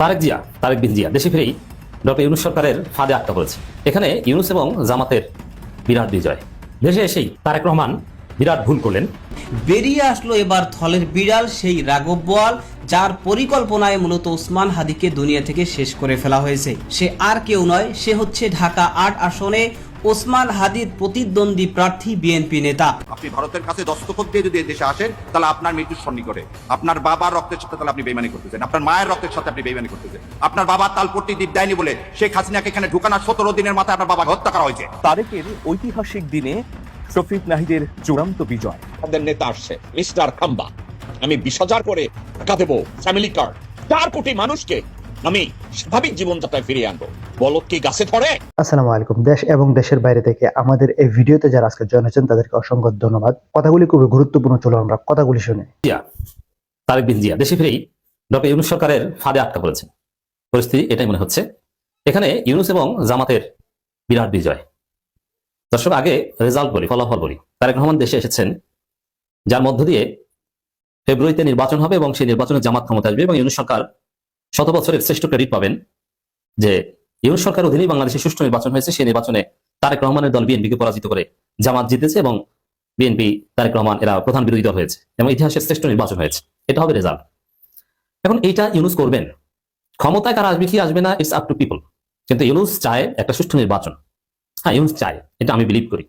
তারেক জিয়া, তারেক বিন জিয়া, দেশে ফিরেই ডক্টর ইউনুস সরকারের ফাঁদে আটকা পড়েছে। এখানে ইউনুস এবং জামাতের বিরাট বিজয়। দেশে এসেই তারেক রহমান বিরাট ভুল করলেন। বেরিয়ে আসলো এবার থলের বিড়াল, সেই রাঘব বোয়াল, যার পরিকল্পনায় মূলত ওসমান হাদিকে দুনিয়া থেকে শেষ করে ফেলা হয়েছে। সে আর কেউ নয়, সে হচ্ছে ঢাকা আট আসনে ওসমান হাদির প্রতিদ্বন্দ্বী প্রার্থী বিএনপি নেতা। আপনি ভারতের কাছে দস্তখত দিয়ে যদি দেশে আসেন তাহলে আপনার মৃত্যুর সন্নিকটে। আপনার বাবার রক্তের সাথে তাহলে আপনি বেইমানি করতেছেন আপনার মায়ের রক্তের সাথে আপনি বেইমানি করতেছেন আপনার বাবা তালপট্টি দ্বীপ দেয়নি বলে শেখ হাসিনাকে এখানে ঢুকানোর সতেরো দিনের মাথায় আপনার বাবাকে হত্যা করা হয়েছে। তারেকের ঐতিহাসিক দিনে শফিক নাহিদের চূড়ান্ত বিজয়। তাদের নেতা আসছে মিস্টার খাম্বা। আমি বিশ হাজার করে টাকা দেবো ফ্যামিলি কার্ড। চার কোটি মানুষকে আমি স্বাভাবিক জীবনযাত্রায় ফিরিয়ে আনব। বলদ কি গাছে ধরে? আসসালামু আলাইকুম দেশ এবং দেশের বাইরে থেকে আমাদের এই ভিডিওতে যারা আজকে জয়েন হয়েছেন তাদেরকে অসংখ্য ধন্যবাদ। কথাগুলি খুবই গুরুত্বপূর্ণ চলো আমরা কথাগুলি শুনে। তারেক বিন জিয়া দেশে ফিরেই ডক্টর ইউনুস সরকারের ফাঁদে আটকা পড়েছে পরিস্থিতি এটাই মনে হচ্ছে। এখানে ইউনুস এবং জামাতের বিরাট বিজয়। দর্শক আগে রেজাল্ট বলি ফলাফল বলি। তারেক রহমান দেশে এসেছেন যার মধ্য দিয়ে ফেব্রুয়ারিতে নির্বাচন হবে এবং সেই নির্বাচনে জামাত ক্ষমতা আসবে এবং ইউনুস সরকার শত বছরের শ্রেষ্ঠ ক্রেডিট পাবেন যে ইউনুস সরকার অধীনে বাংলাদেশে সুষ্ঠু নির্বাচন হয়েছে সেই নির্বাচনে তারেক রহমানের দল বিএনপিকে পরাজিত করে জামাত জিতেছে এবং বিএনপি তারেক রহমান এরা প্রধান বিরোধী দল হয়েছে এবং ইতিহাসের শ্রেষ্ঠ নির্বাচন হয়েছে। এটা হবে রেজাল্ট এখন এইটা ইউনুস করবেন। ক্ষমতায় কারা আসবে, কি আসবে না ইটস আপ টু পিপল কিন্তু ইউনুস চায় একটা সুষ্ঠু নির্বাচন। হ্যাঁ ইউনুস চায়, এটা আমি বিলিভ করি।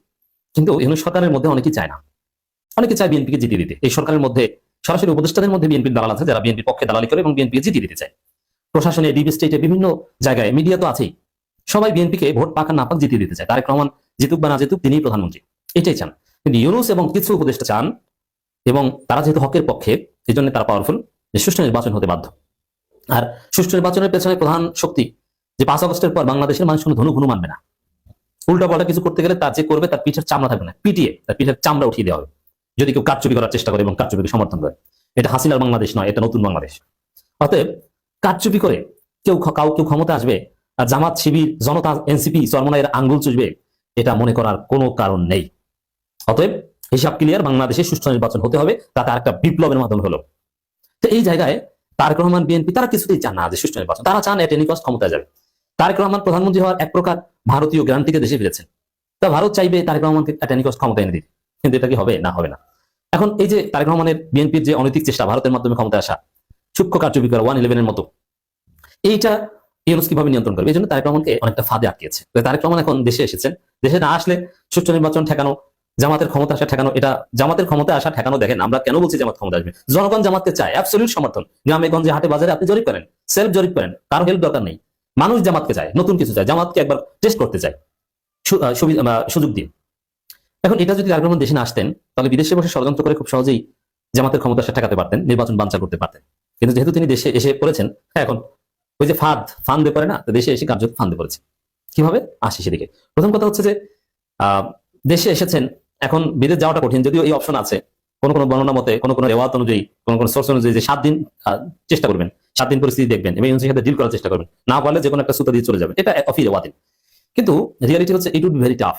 কিন্তু ইউনুস সরকারের মধ্যে অনেকেই চায় না। অনেকে চায় বিএনপিকে জিতিয়ে দিতে। এই সরকারের মধ্যে, সরাসরি উপদেষ্টাদের মধ্যে বিএনপির দালাল আছে যারা বিএনপির পক্ষে দালালি করে এবং বিএনপিকে জিতিয়ে দিতে চায়। প্রশাসনে ডিপ স্টেটে, বিভিন্ন জায়গায় মিডিয়া তো আছেই। সবাই বিএনপিকে ভোট পাক না পাক জিতিয়ে দিতে চায়। তারেক রহমান জিতুক বা না জিতুক, তিনিই প্রধানমন্ত্রী। এটাই চান। কিন্তু ইউনুস এবং কিছু উপদেষ্টা চান এবং তারা যেহেতু হকের পক্ষে এই জন্য তারা পাওয়ারফুল যে সুষ্ঠু নির্বাচন হতে বাধ্য। আর সুষ্ঠু নির্বাচনের পেছনে প্রধান শক্তি, যে পাঁচ আগস্টের পর বাংলাদেশের মানুষ কোনো ধনু ঘুনু মানবে না। উল্টা পাল্টা কিছু করতে গেলে তার যে করবে, তার পিঠের চামড়া থাকবে না। পিটিয়ে তার পিঠের চামড়া উঠিয়ে দেওয়া হবে। যদি কেউ কারচুপি করার চেষ্টা করে এবং কারচুপিকে সমর্থন করে। এটা হাসিনার বাংলাদেশ নয়, এটা নতুন বাংলাদেশ। অতএব কারচুপি করে কেউ কাউ কেউ ক্ষমতা আসবে আর জামাত, শিবির, জনতা, এনসিপি চরমনায়ের আঙ্গুল চুষবে, এটা মনে করার কোনো কারণ নেই। অতএব হিসাব ক্লিয়ার বাংলাদেশে সুষ্ঠু নির্বাচন হতে হবে, তাতে আরেকটা বিপ্লবের মাধ্যমে হলো। তো এই জায়গায় তারেক রহমান, বিএনপি, তারা কিছুতেই চান না যে সুষ্ঠু নির্বাচন। তারা চান এট এনি কস্ট ক্ষমতায় যাবে। তারেক রহমান প্রধানমন্ত্রী হওয়ার এক প্রকার ভারতীয় গ্রান্টিতে দেশে ফিরেছেন। তা ভারত চাইবে তারেক রহমানকে এট এনি কস্ট ক্ষমতা এনে দিতে। কিন্তু এটা কি হবে? না হবে না। এখন এই যে তারেক রহমানের বিএনপির যে অনৈতিক চেষ্টা, ভারতের মাধ্যমে ক্ষমতায় আসা সূক্ষ্ম কার্যবি করা ওয়ান ইলেভেনের মতো। এইটা ইউনুস কীভাবে নিয়ন্ত্রণ করবে? এই জন্য তারেক রহমানকে অনেকটা ফাঁদে আটকেছে। তারেক রহমান এখন দেশে এসেছেন। দেশে না আসলে সুষ্ঠু নির্বাচন ঠেকানো, জামাতের ক্ষমতা আসা ঠেকানো, এটা জামাতের ক্ষমতা আসা ঠেকানো দেখেন, আমরা কেন বলছি জামাত ক্ষমতা আসবে? জনগণ জামাতকে চায় অ্যাবসলিউট সমর্থন। গ্রামে, গঞ্জে, হাটে, বাজারে আপনি জরিপ করেন সেলফ জরিপ করেন, কারও হেল্প দরকার নেই। মানুষ জামাতকে চায়, নতুন কিছু চায়, জামাতকে একবার টেস্ট করতে চায়। সুযোগ দিয়ে এখন এটা যদি রহমান দেশে না আসতেন, তাহলে বিদেশে বসে ষড়যন্ত্র করে খুব সহজেই জামাতের ক্ষমতা সে ঠেকাতে পারতেন, নির্বাচন বাঞ্চা করতে পারতেন। কিন্তু যেহেতু তিনি দেশে এসে পড়েছেন হ্যাঁ এখন ওই যে ফাঁদ ফান্দে পড়ে না দেশে এসে কার্যত ফান্দে পড়েছে। কীভাবে? আসি সেদিকে। প্রথম কথা হচ্ছে যে দেশে এসেছেন, এখন বিদেশ যাওয়াটা কঠিন, যদিও এই অপশন আছে। কোন কোন বর্ণনা মতে, কোন কোন রেওয়াত অনুযায়ী, কোন কোন সোর্স অনুযায়ী যে সাত দিন চেষ্টা করবেন, সাত দিন পরিস্থিতি দেখবেন এবং সাথে ডিল করার চেষ্টা করবেন। না পারলে যে কোনো একটা সুতা দিয়ে চলে যাবেন। এটা অফি রেওয়াতিন কিন্তু রিয়ালিটি হচ্ছে ইট উড ভেরি টাফ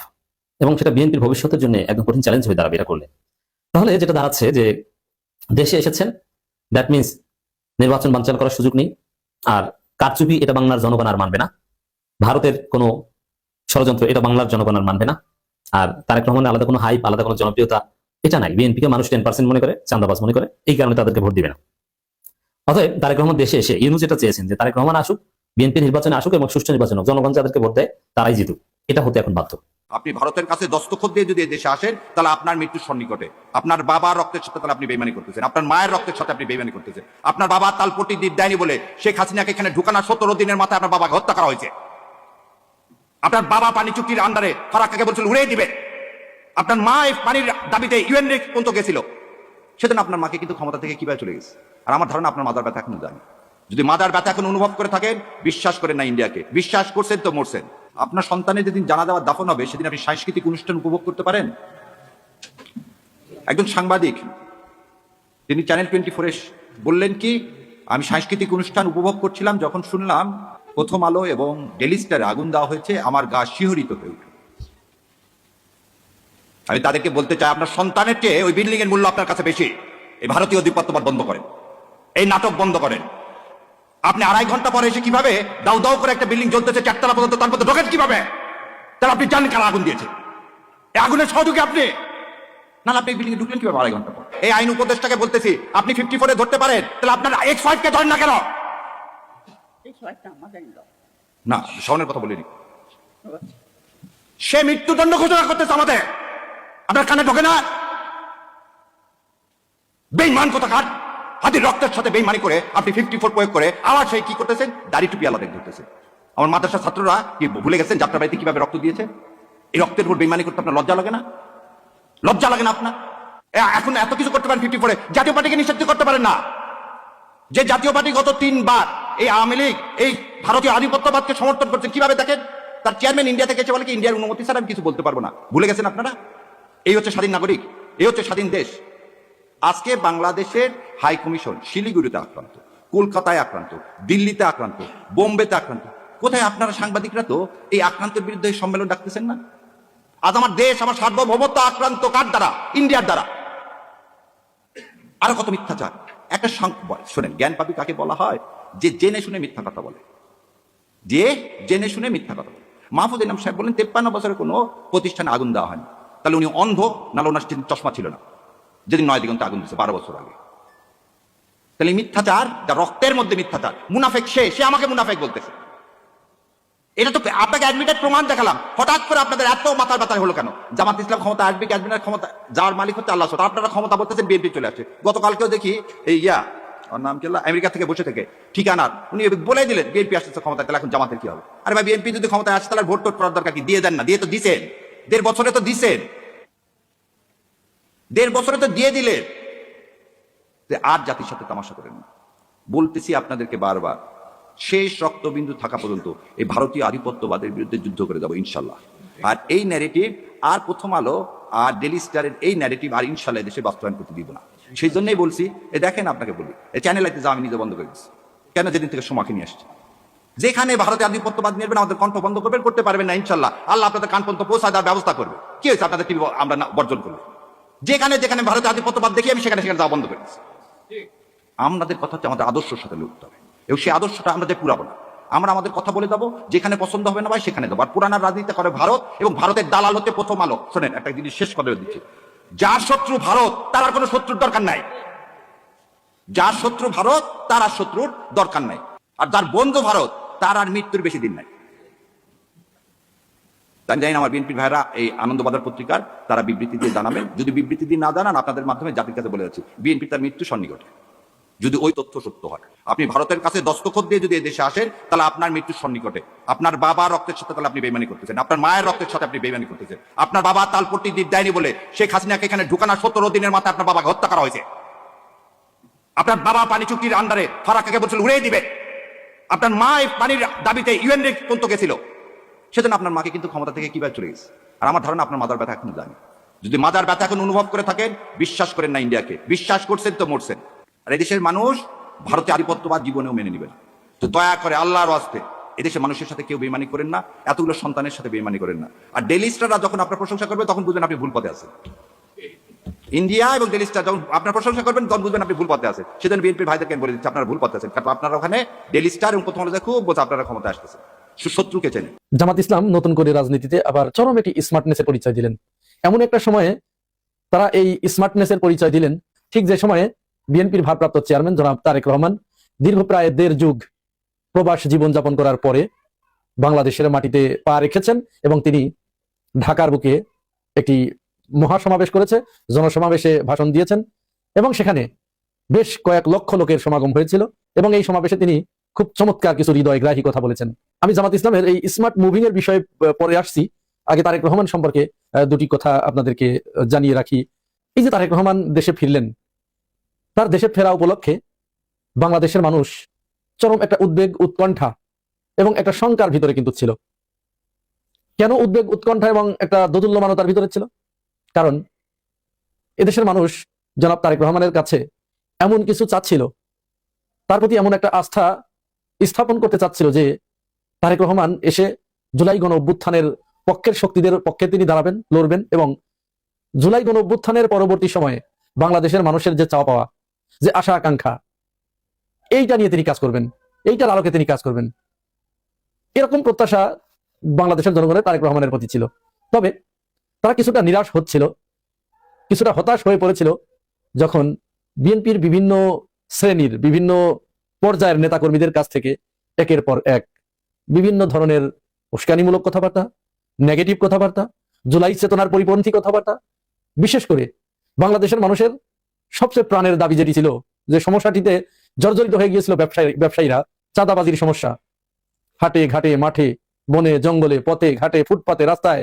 এবং সেটা বিএনপির ভবিষ্যতের জন্য একদম কঠিন চ্যালেঞ্জ হয়ে দাঁড়াবে এটা করলে। তাহলে যেটা দাঁড়াচ্ছে যে, দেশে এসেছেন দ্যাট মিনস নির্বাচন বানচাল করার সুযোগ নেই। আর কারচুপি এটা বাংলার জনগণ আর মানবে না। ভারতের কোনো ষড়যন্ত্র এটা বাংলার জনগণ আর মানবে না। আর তারেক রহমানের আলাদা কোনো হাইপ আলাদা কোনো জনপ্রিয়তা এটা নাই। বিএনপিকে মানুষ টেন পার্সেন্ট মনে করে চান্দাবাজ মনে করে, এই কারণে তাদেরকে ভোট দিবে না। অতএব তারেক রহমান দেশে এসে ইউনু যেটা চেয়েছেন যে তারেক রহমান আসুক বিএনপি নির্বাচনে আসুক এবং সুষ্ঠু নির্বাচন হোক, জনগণ যাদেরকে ভোট দেয়, তারাই জিতুক। এটা হতে এখন বাধ্য। আপনি ভারতের কাছে দস্তখত দিয়ে যদি দেশে আসেন, তাহলে আপনার মৃত্যুর সন্নিকটে। আপনার বাবার রক্তের সাথে তাহলে আপনি বেইমানি করতেছেন। আপনার মায়ের রক্তের সাথে আপনি বেইমানি করতেছেন। আপনার বাবা তালপট্টি দ্বীপ দেয়নি বলে শেখ হাসিনাকে এখানে ঢুকানোর সতেরো দিনের মাথায় আপনার বাবাকে হত্যা করা হয়েছে। আপনার বাবা পানি চুক্তির আন্ডারে ফারাক্কাকে বলছিল, উড়িয়ে দিবে। আপনার মা এই পানির দাবিতে ইউএন পর্যন্ত গেছিল। সেদিন আপনার মাকে কিন্তু ক্ষমতা থেকে কীভাবে চলে গেছে? আর আমার ধারণা আপনার মাদার ব্যথা এখনও জানি। যদি মাদার ব্যথা এখন অনুভব করে থাকেন, বিশ্বাস করেন না ইন্ডিয়াকে। বিশ্বাস করছেন তো মরছেন। আপনার সন্তানের যেদিন জানা দেওয়ার দাফন হবে, সেদিন আপনি সাংস্কৃতিক অনুষ্ঠান উপভোগ করতে পারেন। একজন সাংবাদিক, তিনি চ্যানেল টোয়েন্টি ফোরে বললেন কি, আমি সাংস্কৃতিক অনুষ্ঠান উপভোগ করছিলাম যখন শুনলাম প্রথম আলো এবং ডেলি স্টারে আগুন দেওয়া হয়েছে, আমার গা শিহরিত হয়ে উঠল। আমি তাদেরকে বলতে চাই, আপনার সন্তানের চেয়ে ওই বিল্ডিং এর মূল্য আপনার কাছে বেশি। এই ভারতীয় অধিপত্যবাদ বন্ধ করেন। এই নাটক বন্ধ করেন। আপনি আড়াই ঘণ্টা পরে এসে কীভাবে দাউ দাউ করে একটা বিল্ডিং জ্বলতেছে চারতলা পর্যন্ত তার মধ্যে ঢোকেন কীভাবে? তাহলে আপনি জানেন কারা আগুন দিয়েছে। এই আগুনের সহযোগী আপনি। না না, আপনি বিল্ডিং ঢুকলেন কীভাবে আড়াই ঘণ্টা পর? এই আইন উপদেষ্টাকে বলতেছি আপনি ফিফটি ফোরে ধরতে পারেন তাহলে আপনার এক্স ফাইভ কে ধরেন না কেন? না শাওনের কথা বলিনি। সে মৃত্যুদণ্ড ঘোষণা করতেছে আমাদের। আপনার কানে ঢোকে না? বেইমান কথা কাট হাতির রক্তের সাথে বেইমানি করে আপনি ফিফটি ফোর প্রয়োগ করে আবার সেই কি করতেছেন? দাড়ি টুপি আলাদা ধরতেছে। আমার মাদ্রাসার ছাত্ররা কি ভুলে গেছেন যাত্রা বাড়িতে কীভাবে রক্ত দিয়েছে? এই রক্তের উপর বেইমানি করতে আপনার লজ্জা লাগে না? লজ্জা লাগে না আপনার? এখন এত কিছু করতে পারেন ফিফটি ফোরে জাতীয় পার্টিকে নিষিদ্ধ করতে পারেন না। যে জাতীয় পার্টি গত তিনবার এই আওয়ামী লীগ, এই ভারতীয় আধিপত্যবাদকে সমর্থন করছে, কীভাবে দেখেন? তার চেয়ারম্যান ইন্ডিয়া থেকে এসে বলে কি ইন্ডিয়ার অনুমতি ছাড়া আমি কিছু বলতে পারব না। ভুলে গেছেন আপনারা? এই হচ্ছে স্বাধীন নাগরিক, এই হচ্ছে স্বাধীন দেশ। আজকে বাংলাদেশের হাই কমিশন শিলিগুড়িতে আক্রান্ত, কলকাতায় আক্রান্ত, দিল্লিতে আক্রান্ত, বোম্বেতে আক্রান্ত। কোথায় আপনারা সাংবাদিকরা তো এই আক্রান্তের বিরুদ্ধে সম্মেলন ডাকতেছেন না? আজ আমার দেশ, আমার সার্বভৌমত্ব আক্রান্ত কার দ্বারা? ইন্ডিয়ার দ্বারা। আরও কত মিথ্যাচার? একটা শোনেন, জ্ঞান পাপি কাকে বলা হয়? যে জেনে শুনে মিথ্যা কথা বলে। যে জেনে শুনে মিথ্যা কথা বলে। মাহফুজ ইনাম সাহেব বলেন তেপ্পান্ন বছরে কোনো প্রতিষ্ঠানে আগুন দেওয়া হয়নি। তাহলে উনি অন্ধ ওনার চশমা ছিল না। যেদিন নয় দিগন্ত আগুন দিচ্ছে বারো বছর আগে। তাহলে মিথ্যাচার, যা রক্তের মধ্যে মিথ্যাচার, মুনাফেক সে সে আমাকে মুনাফেক বলতেছে। এটা তো আপনাকে অ্যাডমিটেড প্রমাণ দেখালাম। হঠাৎ করে আপনাদের এত মাথার ব্যথা হলো কেন? জামাত ইসলাম ক্ষমতা আসবে না, ক্ষমতা যার মালিক হচ্ছে আল্লাহ। আপনারা ক্ষমতা বলতেছেন, বিএনপি চলে আসছে। গতকালকেও দেখি, এই ইয়া, ওর নাম কি আমেরিকা থেকে বসে থেকে, ঠিকানার, উনি বলে দিলেন, বিএনপি আসতেছে ক্ষমতা তাহলে এখন জামাতের কি হবে? আরে ভাই, বিএনপি যদি ক্ষমতায় আসে, তাহলে ভোট টোট করার দরকার কি? দিয়ে দেন না, দিয়ে তো দিছেন। দেড় বছরে তো দিছেন। দেড় বছরে তো দিয়ে দিলেন যে আর জাতির সাথে তামাশা করেন বলতেছি আপনাদেরকে বারবার, শেষ রক্তবিন্দু থাকা পর্যন্ত এই ভারতীয় আধিপত্যবাদের বিরুদ্ধে যুদ্ধ করে যাব, ইনশাল্লাহ। আর এই ন্যারেটিভ আর প্রথম আলো, আর ডেলি স্টারের এই ন্যারেটিভ আর ইনশাল্লাহ দেশে বাস্তবায়ন করতে দিব না। সেই জন্যই বলছি, এ দেখেন আপনাকে বলি এই চ্যানেল একটা যা, আমি নিজে বন্ধ করে দিচ্ছি কেন যেদিন থেকে সময়কে নিয়ে আসছি? যেখানে ভারতে আধিপত্যবাদ নেবেন, আমাদের কণ্ঠ বন্ধ করবেন, করতে পারবেন না, ইনশাল্লাহ। আল্লাহ আপনাদের কান পর্যন্ত পৌঁছায় দেওয়ার ব্যবস্থা করবে। কি হয়েছে? আপনাদের টিভি আমরা বর্জন করব যেখানে যেখানে ভারতে আধিপত্যবাদ দেখি আমি সেখানে সেখানে যাওয়া বন্ধ করে। দিচ্ছি আমাদের কথা হচ্ছে আমাদের আদর্শের সাথে লড়তে হবে। এবং সেই আদর্শটা আমরা যে পুরাবো না। আমরা আমাদের কথা বলে দেবো যেখানে পছন্দ হবে না ভাই সেখানে দেবো আর পুরানার রাজনীতি করে ভারত এবং ভারতের দালাল হচ্ছে প্রথম আলো। শোনেন একটা জিনিস শেষ করে দিচ্ছি। যার শত্রু ভারত তার আর কোনো শত্রুর দরকার নাই। যার শত্রু ভারত তার আর শত্রুর দরকার নাই। আর যার বন্ধু ভারত তার আর মৃত্যুর বেশি দিন নাই। তাই জানি আমার বিএনপির ভাইরা এই আনন্দবাজার পত্রিকার তারা বিবৃতি দিয়ে জানাবেন। যদি বিবৃতি দিয়ে না জানান, আপনাদের মাধ্যমে জাতির কাছে বলে যাচ্ছি, বিএনপি তার মৃত্যু সন্নিকটে। যদি ওই তথ্য সত্য হয়। আপনি ভারতের কাছে দস্তখত দিয়ে যদি এই দেশে আসেন, তাহলে আপনার মৃত্যুর সন্নিকটে। আপনার বাবা রক্তের সাথে তাহলে আপনি বেমানি করতেছেন। আপনার মায়ের রক্তের সাথে আপনি বেমানি করতেছেন। আপনার বাবা তালপট্টি দ্বীপ দেয়নি বলে শেখ হাসিনাকে এখানে ঢুকানোর সতেরো দিনের মাথায় আপনার বাবাকে হত্যা করা হয়েছে। আপনার বাবা পানি চুক্তির আন্ডারে ফারাক্কাকে বলছিল, উড়িয়ে দিবে। আপনার মা পানির দাবিতে ইউএন পর্যন্ত গেছিল। সেজন্য আপনার মাকে কিন্তু ক্ষমতা থেকে কীভাবে চলে গেছে? আর আমার ধারণা আপনার মাদার ব্যথা এখন জানি যদি মাদার ব্যথা এখন অনুভব করে থাকেন, বিশ্বাস করেন না ইন্ডিয়াকে। বিশ্বাস করছেন তো মরছেন। আর এদেশের মানুষ ভারতীয় আধিপত্যবাদ জীবনেও মেনে নেবে না। তো দয়া করে আল্লাহর আসতে এদেশের মানুষের সাথে কেউ বেমানি করেন না, এতগুলো সন্তানের সাথে বেমানি করেন না। আর ডেলি স্টাররা যখন আপনার প্রশংসা করবে, তখন বুঝবেন আপনি ভুল পথে আছেন। ইন্ডিয়া এবং ডেলি স্টার যখন আপনার প্রশংসা করবেন, তখন বুঝবেন আপনি ভুল পথে আছে সেজন্য বিএনপির ভাইদেরকে বলে দিচ্ছি, আপনারা ভুল পথে আছেন। কারণ আপনারা ওখানে ডেলি স্টার এবং প্রথম আলোতে খুব বোঝা আপনারা ক্ষমতা আসতেছে শত্রুকে চেনে। জামাত ইসলাম নতুন করে রাজনীতিতে আবার চরম একটি স্মার্টনেসের পরিচয় দিলেন। এমন একটা সময়ে তারা এই স্মার্টনেসের পরিচয় দিলেন। ঠিক যে সময়ে বিএনপির ভারপ্রাপ্ত চেয়ারম্যান জনাব তারেক রহমান দীর্ঘ প্রায় দেড় যুগ প্রবাস জীবনযাপন করার পরে বাংলাদেশের মাটিতে পা রেখেছেন এবং তিনি ঢাকার বুকে একটি মহাসমাবেশ করেছে, জনসমাবেশে ভাষণ দিয়েছেন এবং সেখানে বেশ কয়েক লক্ষ লোকের সমাগম হয়েছিল এবং এই সমাবেশে তিনি খুব চমৎকার কিছু হৃদয়গ্রাহী কথা বলেছেন। আমি জামাত ইসলামের এই স্মার্ট মুভিং এর বিষয়ে পরে আসছি। আগে তারেক রহমান সম্পর্কে দুটি কথা আপনাদেরকে জানিয়ে রাখি। এই যে তারেক রহমান দেশে ফিরলেন, তার দেশে ফেরা উপলক্ষে বাংলাদেশের মানুষ চরম একটা উদ্বেগ, উৎকণ্ঠা এবং একটা শঙ্কার ভিতরে কিন্তু ছিল। কেন উদ্বেগ, উৎকণ্ঠা এবং একটা দোদুল্যমানতার ভিতরে ছিল? কারণ এদেশের মানুষ জনাব তারেক রহমানের কাছে এমন কিছু চাচ্ছিল, তার প্রতি এমন একটা আস্থা স্থাপন করতে চাচ্ছিল যে তারেক রহমান এসে জুলাই গণ অভ্যুত্থানের পক্ষের শক্তিদের পক্ষে তিনি দাঁড়াবেন, লড়বেন এবং জুলাই গণ অভ্যুত্থানের পরবর্তী সময়ে বাংলাদেশের মানুষের যে চাওয়া পাওয়া, যে আশা আকাঙ্ক্ষা, এইটা নিয়ে তিনি কাজ করবেন, এইটার আলোকে তিনি কাজ করবেন। এরকম প্রত্যাশা বাংলাদেশের জনগণের তারেক রহমানের প্রতি ছিল। তবে তারা কিছুটা নিরাশ হচ্ছিল, কিছুটা হতাশ হয়ে পড়েছিল যখন বিএনপির বিভিন্ন শ্রেণির বিভিন্ন পর্যায়ের নেতাকর্মীদের কাছ থেকে একের পর এক বিভিন্ন ধরনের উস্কানিমূলক কথাবার্তা নেগেটিভ কথাবার্তা, জুলাই চেতনার পরিপন্থী কথাবার্তা। বিশেষ করে বাংলাদেশের মানুষের সবচেয়ে প্রাণের দাবি যেটি ছিল যে সমস্যাটিতে জর্জরিত হয়ে গিয়েছিল ব্যবসায়ী, ব্যবসায়ীরা, চাঁদাবাজির সমস্যা। হাটে ঘাটে মাঠে, বনে, জঙ্গলে, পথে ঘাটে, ফুটপাতে, রাস্তায়,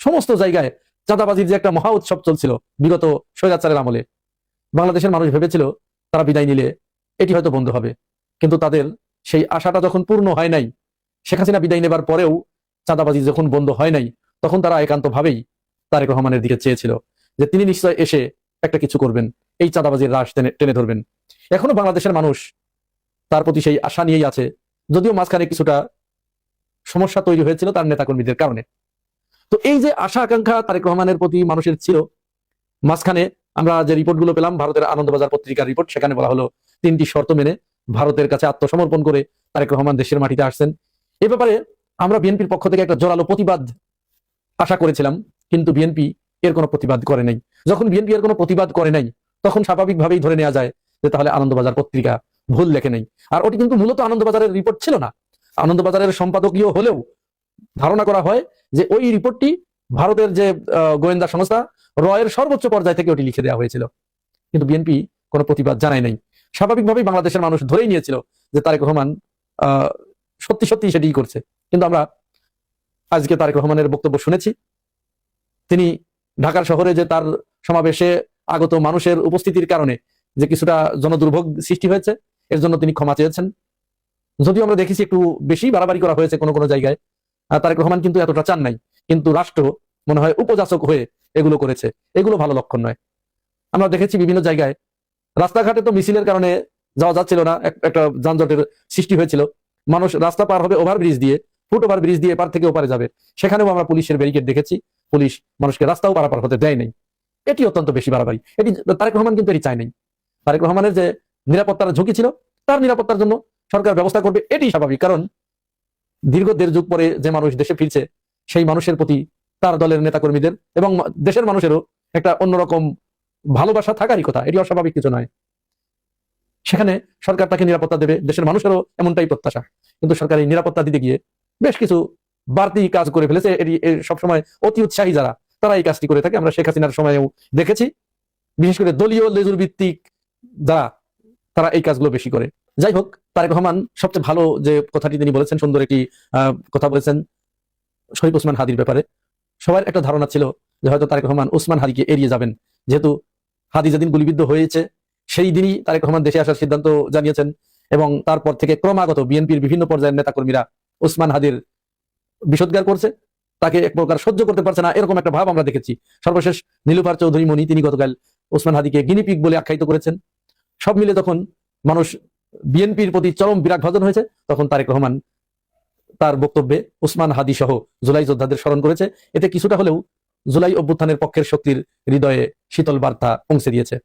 সমস্ত জায়গায় চাঁদাবাজির যে একটা মহা উৎসব চলছিল বিগত স্বৈরাচারের আমলে। বাংলাদেশের মানুষ ভেবেছিল তারা বিদায় নিলে এটি হয়তো বন্ধ হবে। কিন্তু তাদের সেই আশাটা যখন পূর্ণ হয় নাই, শেখ হাসিনা বিদায় নেবার পরেও চাঁদাবাজি যখন বন্ধ হয় নাই, তখন তারা একান্ত ভাবেই তারেক রহমানের দিকে চেয়েছিল যে তিনি নিশ্চয় এসে একটা কিছু করবেন, এই চাঁদাবাজির রাশ টেনে টেনে ধরবেন। এখনও বাংলাদেশের মানুষ তার প্রতি সেই আশা নিয়েই আছে, যদিও মাঝখানে কিছুটা সমস্যা তৈরি হয়েছিল তার নেতাকর্মীদের কারণে। তো এই যে আশা আকাঙ্ক্ষা তারেক রহমানের প্রতি মানুষের ছিল, মাঝখানে আমরা যে রিপোর্টগুলো পেলাম, ভারতের আনন্দবাজার পত্রিকার রিপোর্ট, সেখানে বলা হলো তিনটি শর্ত মেনে ভারতের কাছে আত্মসমর্পণ করে তারেক রহমান দেশের মাটিতে আসছেন। এ ব্যাপারে আমরা বিএনপির পক্ষ থেকে একটা জোরালো প্রতিবাদ আশা করেছিলাম, কিন্তু বিএনপি এর কোনো প্রতিবাদ করে নাই। যখন বিএনপি এর কোনো প্রতিবাদ করে নাই, তখন স্বাভাবিকভাবেই ধরে নেওয়া যায় যে তাহলে আনন্দবাজার পত্রিকা ভুল লেখে নেই। আর ওটি কিন্তু মূলত আনন্দবাজারের রিপোর্ট ছিল না। আনন্দবাজারের সম্পাদকীয় হলেও ধারণা করা হয় যে ওই রিপোর্টটি ভারতের যে গোয়েন্দা সংস্থা রয়ের সর্বোচ্চ পর্যায় থেকে ওটি লিখে দেওয়া হয়েছিল। কিন্তু বিএনপি কোনো প্রতিবাদ জানায় নাই। স্বাভাবিকভাবেই বাংলাদেশের মানুষ ধরেই নিয়েছিল যে তারেক রহমান সত্যি সত্যি সেটিই করছে। কিন্তু আমরা আজকে তারেক রহমানের বক্তব্য শুনেছি। তিনি ঢাকার শহরে যে তার সমাবেশে আগত মানুষের উপস্থিতির কারণে যে কিছুটা জনদুর্ভোগ সৃষ্টি হয়েছে, এর জন্য তিনি ক্ষমা চেয়েছেন। যদিও আমরা দেখেছি একটু বেশি বাড়াবাড়ি করা হয়েছে কোনো কোনো জায়গায় তারেক রহমান কিন্তু এতটা চান নাই। কিন্তু রাষ্ট্র মনে হয় উপযাচক হয়ে এগুলো করেছে। এগুলো ভালো লক্ষণ নয়। আমরা দেখেছি বিভিন্ন জায়গায় রাস্তাঘাটে তো মিছিলের কারণে যাওয়া যাচ্ছিল না। একটা যানজটের সৃষ্টি হয়েছিল। মানুষ রাস্তা পার হবে ওভারব্রিজ দিয়ে, ফুট ওভার ব্রিজ দিয়ে এপার থেকে ওপারে যাবে। সেখানেও আমরা পুলিশের ব্যারিকেড দেখেছি। পুলিশ মানুষকে রাস্তাও পারাপার হতে দেয় নাই। এটি অত্যন্ত বেশি বাড়াবাড়ি। এটি তারেক রহমান কিন্তু এটি চায় নাই। তারেক রহমানের যে নিরাপত্তার ঝুঁকি ছিল, তার নিরাপত্তার জন্য সরকার ব্যবস্থা করবে এটি স্বাভাবিক। কারণ দীর্ঘ দেড় যুগ পরে যে মানুষ দেশে ফিরছে, সেই মানুষের প্রতি তার দলের নেতাকর্মীদের এবং দেশের মানুষেরও একটা অন্যরকম ভালোবাসা থাকারই কথা, এটি অস্বাভাবিক কিছু নয়। সেখানে সরকার তাকে নিরাপত্তা দেবে, দেশের মানুষেরও এমনটাই প্রত্যাশা। কিন্তু সরকার এই নিরাপত্তা দিতে গিয়ে বেশ কিছু বাড়তি কাজ করে ফেলেছে, এটি সবসময় অতি উৎসাহী যারা, তারা এই কাজটি করে থাকে। আমরা শেখ হাসিনার সময়েও দেখেছি। বিশেষ করে দলীয় লেজুর ভিত্তিক যারা, তারা এই কাজগুলো বেশি করে। যাই হোক, তারেক রহমান সবচেয়ে ভালো যে কথাটি তিনি বলেছেন, সুন্দর একটি কথা বলেছেন শরীফ ওসমান হাদির ব্যাপারে। সবার একটা ধারণা ছিল যে হয়তো তারেক রহমান ওসমান হাদিকে এড়িয়ে যাবেন। যেহেতু হাদি যেদিন গুলিবিদ্ধ হয়েছে। সেই দিনই তারেক রহমান দেশে আসার সিদ্ধান্ত জানিয়েছেন এবং তারপর থেকে ক্রমাগত বিএনপির বিভিন্ন পর্যায়ের নেতাকর্মীরা ওসমান হাদির বিষোদ্গার করছে। তাকে এক প্রকার সহ্য করতে পারছে না, এরকম একটা ভাব আমরা দেখেছি। সর্বশেষ নীলুফার চৌধুরী মণি তিনি গতকাল ওসমান হাদিকে গিনিপিক বলে আখ্যায়িত করেছেন। সব মিলে তখন মানুষ বিএনপির প্রতি চরম বিরাট ভাজন হয়েছে। তখন তারেক রহমান তার বক্তব্যে উসমান হাদি সহ জুলাই যোদ্ধাদের স্মরণ করেছে। এতে কিছুটা হলেও জুলাই অভ্যুত্থানের পক্ষের শক্তির হৃদয়ে শীতল বার্তা পৌঁছে দিয়েছে।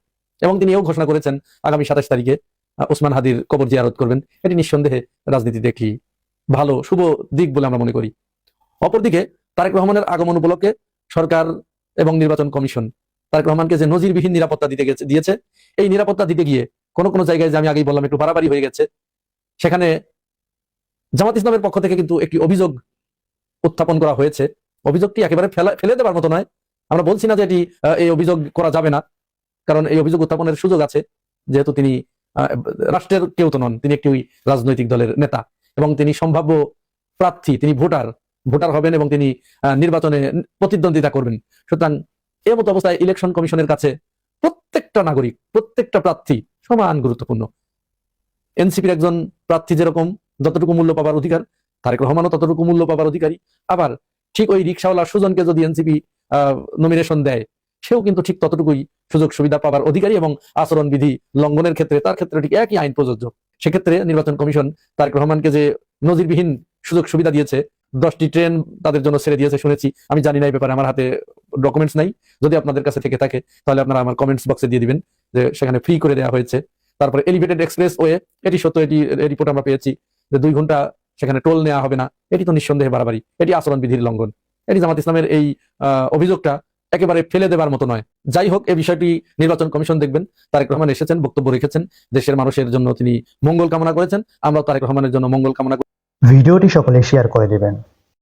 এবং তিনি এও ঘোষণা করেছেন, আগামী সাতাশ তারিখে ওসমান হাদির কবর জিয়ারত করবেন। এটি নিঃসন্দেহে রাজনীতিতে একটি ভালো, শুভ দিক বলে আমরা মনে করি। অপরদিকে, তারেক রহমানের আগমন উপলক্ষে সরকার এবং নির্বাচন কমিশন, তারেক রহমানকে যে নজিরবিহীন নিরাপত্তা দিতে গেছে, দিয়েছে, এই নিরাপত্তা দিতে গিয়ে কোন কোন জায়গায় যে আমি আগেই বললাম একটু বাড়াবাড়ি হয়ে গেছে, সেখানে জামাত ইসলামের পক্ষ থেকে কিন্তু একটি অভিযোগ উত্থাপন করা হয়েছে। অভিযোগটি একেবারে ফেলা- দেওয়ার মতো নয়। আমরা বলছি না যে এটি এই অভিযোগ করা যাবে না, কারণ এই অভিযোগ উত্থাপনের সুযোগ আছে, যেহেতু তিনি রাষ্ট্রের কেউ তো নন, তিনি একটি রাজনৈতিক দলের নেতা এবং তিনি সম্ভাব্য প্রার্থী, তিনি ভোটার ভোটার হবেন এবং তিনি নির্বাচনে প্রতিদ্বন্দ্বিতা করবেন। সুতরাং এ মতো অবস্থায় ইলেকশন কমিশনের কাছে প্রত্যেকটা নাগরিক, প্রত্যেকটা প্রার্থী সমান গুরুত্বপূর্ণ। এনসিপির একজন প্রার্থী যেরকম, যতটুকু মূল্য পাবার অধিকার, তারেক রহমানও ততটুকু মূল্য পাবার অধিকারী। আবার ঠিক ওই রিক্সাওয়ালা সুজনকে যদি এনসিপি নমিনেশন দেয়, সেও কিন্তু ঠিক ততটুকুই সুযোগ সুবিধা পাবার অধিকারী এবং আচরণ বিধি লঙ্ঘনের ক্ষেত্রে, তার ক্ষেত্রে ঠিক একই আইন প্রযোজ্য। সেক্ষেত্রে নির্বাচন কমিশন তারেক রহমানকে যে নজিরবিহীন সুযোগ সুবিধা দিয়েছে, দশটি ট্রেন তাদের জন্য ছেড়ে দিয়েছে শুনেছি, আমি জানি না এই ব্যাপারে, আমার হাতে ডকুমেন্টস নাই। যদি আপনাদের কাছে থেকে থাকে, তাহলে আপনারা আমার কমেন্টস বক্সে দিয়ে দিবেন, যে সেখানে ফ্রি করে দেওয়া হয়েছে। তারপরে এলিভেটেড এক্সপ্রেস ওয়ে এটি সত্য, এটি রিপোর্ট আমরা পেয়েছি, যে দুই ঘণ্টা সেখানে টোল নেওয়া হবে না। এটি তো নিঃসন্দেহে বাড়াবাড়ি। এটি আচরণ বিধির লঙ্ঘন। এটি জামাত ইসলামের এই অভিযোগটা একেবারে ফেলে দেবার মতো নয়। যাই হোক এই বিষয়টি নির্বাচন কমিশন দেখবেন। তারেক রহমান এসেছেন, বক্তব্য রেখেছেন। দেশের মানুষের জন্য তিনি মঙ্গল কামনা করেছেন। আমরা তারেক রহমানের জন্য মঙ্গল কামনা। ভিডিওটি সকলে শেয়ার করে দিবেন।